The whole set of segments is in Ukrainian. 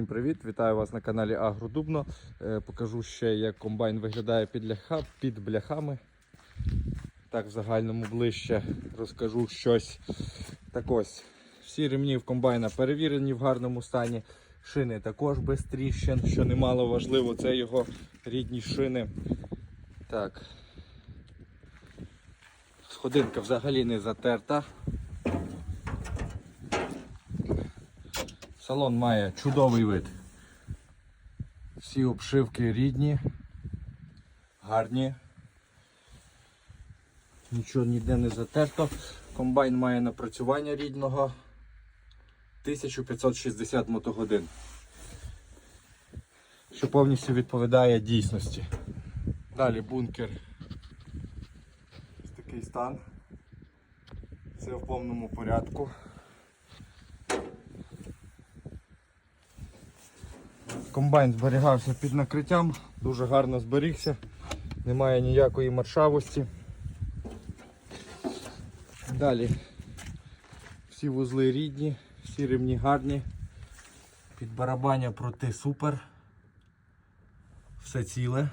Всім привіт! Вітаю вас на каналі Агродубно. Е, Покажу ще, як комбайн виглядає під, ляха, під бляхами. Так, в загальному ближче розкажу щось. Так ось, всі ремні в комбайна перевірені в гарному стані. Шини також без тріщин, що немало важливо, це його рідні шини. Так. Сходинка взагалі не затерта. Салон має чудовий вид. Всі обшивки рідні, гарні. Нічого ніде не затерто. Комбайн має напрацювання рідного 1560 мотогодин. Що повністю відповідає дійсності. Далі бункер. Ось такий стан. Все в повному порядку. Комбайн зберігався під накриттям, дуже гарно зберігся, немає ніякої маршавості. Далі всі вузли рідні, всі ремні гарні. Під барабання проти супер. Все ціле.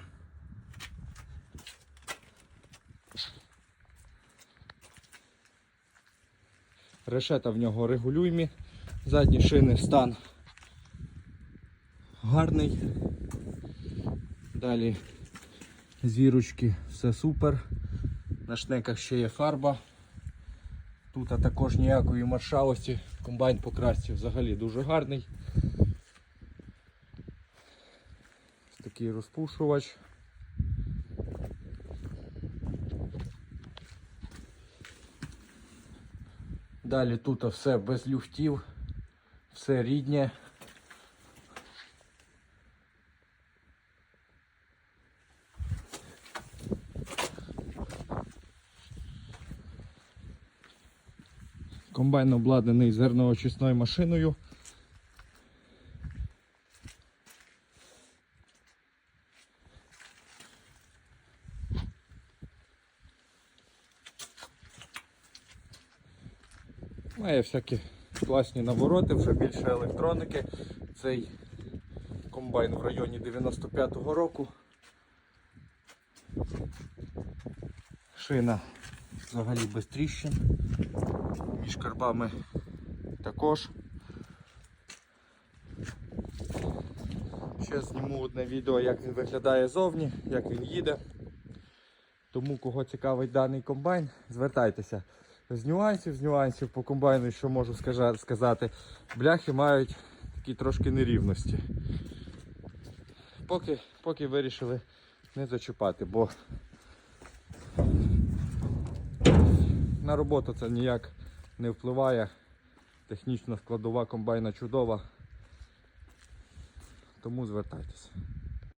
Решета в нього регулюємі. Задні шини стан гарний. Далі зірочки, все супер. На шнеках ще є фарба. Тут а також ніякої маршавості. Комбайн по красці взагалі дуже гарний. Такий розпушувач. Далі тут все без люфтів, все ріднє. Комбайн обладнаний зерноочисною машиною. Має всякі класні навороти, вже більше електроники. Цей комбайн в районі 95-го року. Шина взагалі без тріщин. Між карбами також. Ще зніму одне відео, як він виглядає зовні, як він їде. Тому кого цікавить даний комбайн, звертайтеся. З нюансів, з нюансів по комбайну, що можу сказати, бляхи мають такі трошки нерівності. Поки, поки вирішили не зачіпати, бо на роботу це ніяк не впливає. Технічна складова комбайна чудова. Тому звертайтеся.